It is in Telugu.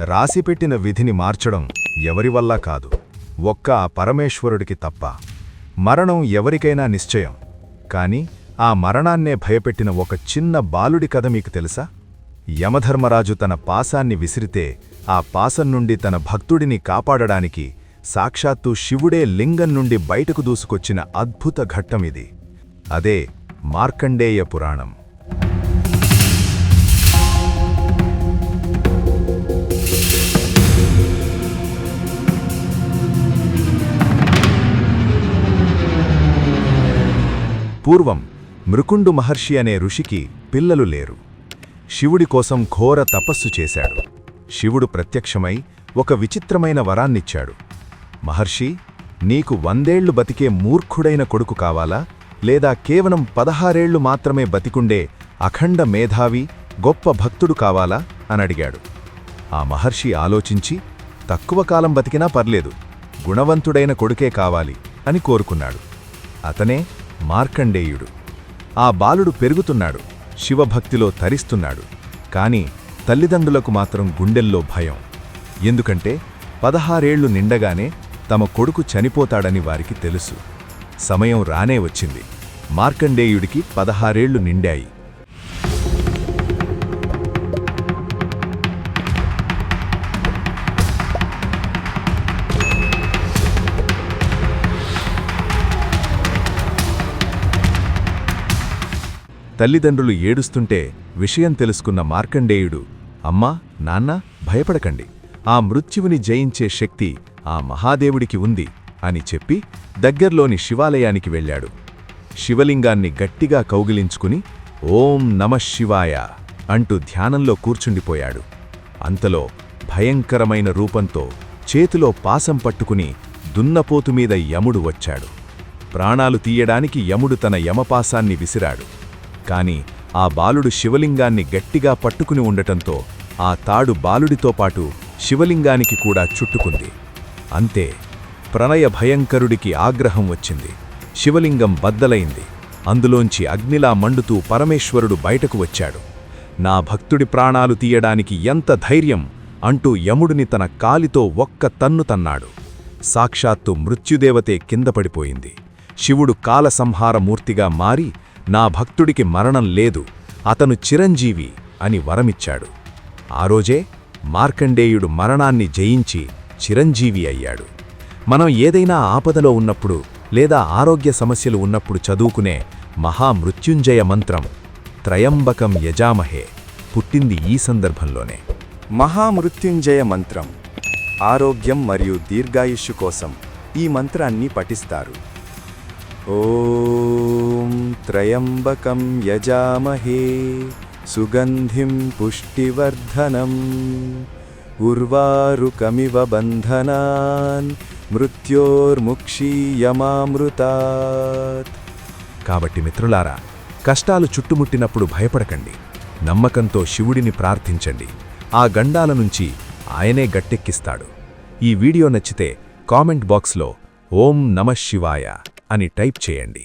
రాసిపెట్టిన విధిని మార్చడం ఎవరి వల్ల కాదు. ఒక్క పరమేశ్వరుడికి తప్ప మరణం ఎవరికైనా నిశ్చయం. కాని ఆ మరణాన్నే భయపెట్టిన ఒక చిన్న బాలుడి కథ మీకు తెలుసా? యమధర్మరాజు తన పాసాన్ని విసిరితే ఆ పాసం నుండి తన భక్తుడిని కాపాడడానికి సాక్షాత్తు శివుడే లింగం నుండి బయటకు దూసుకొచ్చిన అద్భుత ఘట్టమిది అదే మార్కండేయ పురాణం. పూర్వం మృకుండు మహర్షి అనే ఋషికి పిల్లలు లేరు. శివుడి కోసం ఘోర తపస్సు చేశాడు. శివుడు ప్రత్యక్షమై ఒక విచిత్రమైన వరాన్నిచ్చాడు. మహర్షి నీకు వందేళ్ళు బతికే మూర్ఖుడైన కొడుకు కావాలా? లేదా కేవలం పదహారేళ్ళు మాత్రమే బతికుండే అఖండ మేధావి గొప్ప భక్తుడు కావాలా? అనడిగాడు. ఆ మహర్షి ఆలోచించి తక్కువ కాలం బతికినా పర్లేదు గుణవంతుడైన కొడుకే కావాలి అని కోరుకున్నాడు. అతనే మార్కండేయుడు. ఆ బాలుడు పెరుగుతున్నాడు శివభక్తిలో తరిస్తున్నాడు కాని తల్లిదండ్రులకు మాత్రం గుండెల్లో భయం. ఎందుకంటే పదహారేళ్ళు నిండగానే తమ కొడుకు చనిపోతాడని వారికి తెలుసు. సమయం రానే వచ్చింది. మార్కండేయుడికి పదహారేళ్ళు నిండాయి. తల్లిదండ్రులు ఏడుస్తుంటే విషయం తెలుసుకున్న మార్కండేయుడు అమ్మా నాన్న భయపడకండి. ఆ మృత్యువుని జయించే శక్తి ఆ మహాదేవుడికి ఉంది అని చెప్పి దగ్గర్లోని శివాలయానికి వెళ్ళాడు. శివలింగాన్ని గట్టిగా కౌగిలించుకుని ఓం నమ శివాయ అంటూ ధ్యానంలో కూర్చుండిపోయాడు. అంతలో భయంకరమైన రూపంతో చేతిలో పాసం పట్టుకుని దున్నపోతుమీద యముడు వచ్చాడు. ప్రాణాలు తీయడానికి యముడు తన యమపాసాన్ని విసిరాడు. కాని ఆ బాలుడు శివలింగాన్ని గట్టిగా పట్టుకుని ఉండటంతో ఆ తాడు బాలుడితో పాటు శివలింగానికి కూడా చుట్టుకుంది. అంతే ప్రణయ భయంకరుడికి ఆగ్రహం వచ్చింది. శివలింగం బద్దలైంది. అందులోంచి అగ్నిలా మండుతూ పరమేశ్వరుడు బయటకు వచ్చాడు. నా భక్తుడి ప్రాణాలు తీయడానికి ఎంత ధైర్యం అంటూ యముడిని తన కాలితో ఒక్క తన్ను తన్నాడు. సాక్షాత్తు మృత్యుదేవతే కిందపడిపోయింది శివుడు కాలసంహారమూర్తిగా మారి నా భక్తుడికి మరణం లేదు అతను చిరంజీవి అని వరమిచ్చాడు. ఆ రోజే మార్కండేయుడు మరణాన్ని జయించి చిరంజీవి అయ్యాడు. మనం ఏదైనా ఆపదలో ఉన్నప్పుడు లేదా ఆరోగ్య సమస్యలు ఉన్నప్పుడు చదువుకునే మహామృత్యుంజయ మంత్రం త్రయంబకం యజామహే పుట్టింది ఈ సందర్భంలోనే. మహామృత్యుంజయ మంత్రం ఆరోగ్యం మరియు దీర్ఘాయుష్యు కోసం ఈ మంత్రాన్ని పఠిస్తారు. ఓం త్రయంబకం యజామహే సుగంధిం పుష్టివర్ధనం ఉర్వారుకమివ బంధనాన్ మృత్యోర్ముక్షీయమామృతాత్ కాబట్టి మిత్రులారా కష్టాలు చుట్టుముట్టినప్పుడు భయపడకండి. నమ్మకంతో శివుడిని ప్రార్థించండి. ఆ గండాల నుంచి ఆయనే గట్టెక్కిస్తాడు. ఈ వీడియో నచ్చితే కామెంట్ బాక్స్లో ఓం నమ శివాయ. అని టైప్ చేయండి.